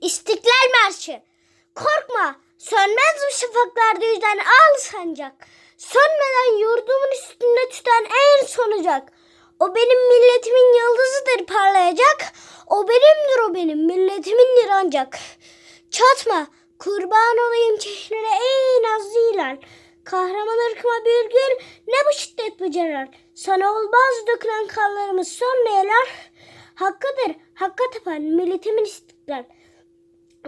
İstiklal Marşı. Korkma, sönmez bu şafaklarda yüzden al sancak. Sönmeden yurdumun üstünde tüten en sonacak. O benim milletimin yıldızıdır parlayacak. O benimdir o benim milletimindir ancak. Çatma, kurban olayım çehrine ey nazlı hilal. Kahraman ırkıma bir gül, ne bu şiddet bu celal. Sana olmaz dökülen kanlarımız son neler. Hakkıdır, hakka tapan milletimin istiklal.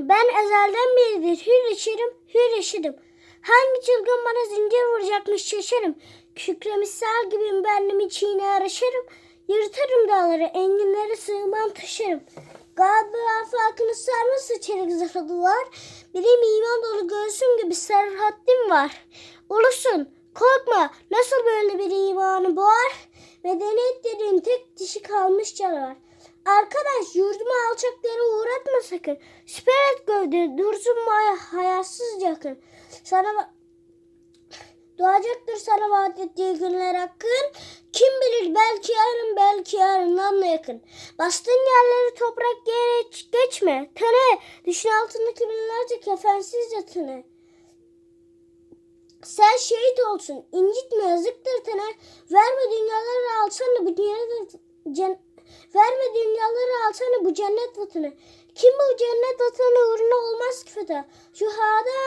Ben ezelden beridir hür yaşarım, hür yaşadım. Hangi çılgın bana zincir vuracakmış şaşarım. Kükremiş sel gibiyim bendim içine araşırım. Yırtarım dağları, enginlere sığmam taşırım. Galiba afakını sarması çelik zırhlı duvar. Benim iman dolu göğsüm gibi serhattim var. Ulusun, korkma, nasıl böyle bir imanı boğar? Medeniyet dediğin tek dişi kalmış canavar. Arkadaş yurdumu alçaklara sakın. Süper et gövde dursun maya hayatsız yakın. Sana doğacaktır sana vaat ettiği günler hakkın. Kim bilir belki yarın belki yarından da yakın. Bastığın yerleri toprak geç, geçme. Tane düşün altındaki binlerce kefensiz yatını. Sen şehit olsun. incitme yazıktır tane. Verme dünyaları alsana bu dünyada cen Verme dünyaları alsana bu cennet vatanı. Kim bu cennet vatanı uğruna olmaz ki feda. Şu hada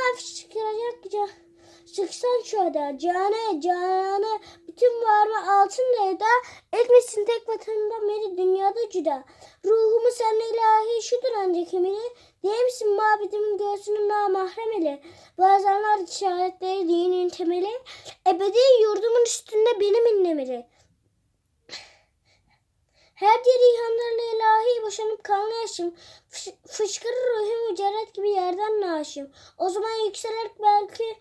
ca- Çıksan şu hada. Cane, cane, bütün varma altın eda. Etmesin tek vatanından beri dünyada cüda. Ruhumu seninle ilahi şudur ancak emeli. Değil misin mabedimin göğsünün namahrem eli. Bazenler işaretleri dinin temeli. Ebedi yurdumun üstünde benim inlemeli. Her yeri ihanlarla ilahi boşanıp kanlı yaşım. Fış- fışkırır ruhum mücerret gibi yerden naşım. O zaman yükselir belki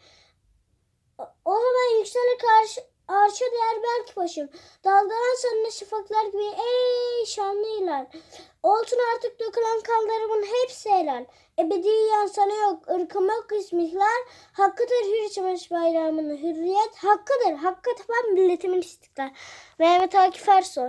o zaman yükselir karşı arşa değer belki başım. Dalgalan seninle şafaklar gibi ey şanlı hilal. Olsun artık dökülen kanlarımın hepsi helal. Ebediyen sana yok, ırkım yok ismihler. Hakkıdır hür çamaş bayrağımın hürriyet. Hakkıdır, hakka tapan milletimin istiklal. Mehmet Akif Ersoy.